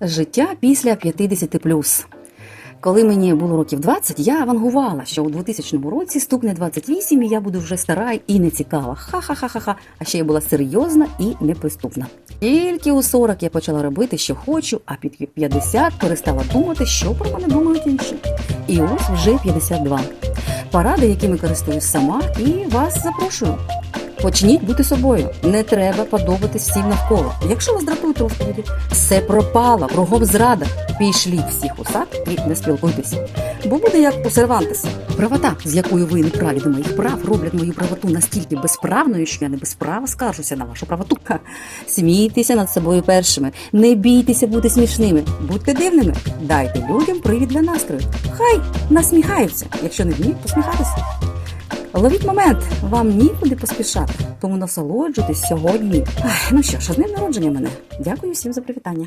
Життя після 50 Коли мені було років 20, я вангувала, що у 2000 році стукне 28, і я буду вже стара і нецікава. Ха-ха-ха-ха-ха. А ще я була серйозна і неприступна. Тільки у 40 я почала робити, що хочу, а під 50 перестала думати, що про мене думають інші. І ось вже 52. Поради, якими користуюсь сама, і вас запрошую. Почніть бути собою. Не треба подобатись всім навколо. Якщо вас дратують розповіді, все пропало, кругом зрада. Пішліть всіх у сад і не спілкуйтеся. Бо буде як у Сервантеса. Правота, з якою ви не праві до моїх прав, роблять мою правоту настільки безправною, що я не без права скаржуся на вашу правоту. Ха. Смійтеся над собою першими. Не бійтеся бути смішними. Будьте дивними. Дайте людям привід для настрою. Хай насміхаються, якщо не вміють посміхатися. Ловіть момент, вам нікуди поспішати, тому насолоджуйтесь сьогодні. Ну що ж, одним народження мене. Дякую всім за привітання.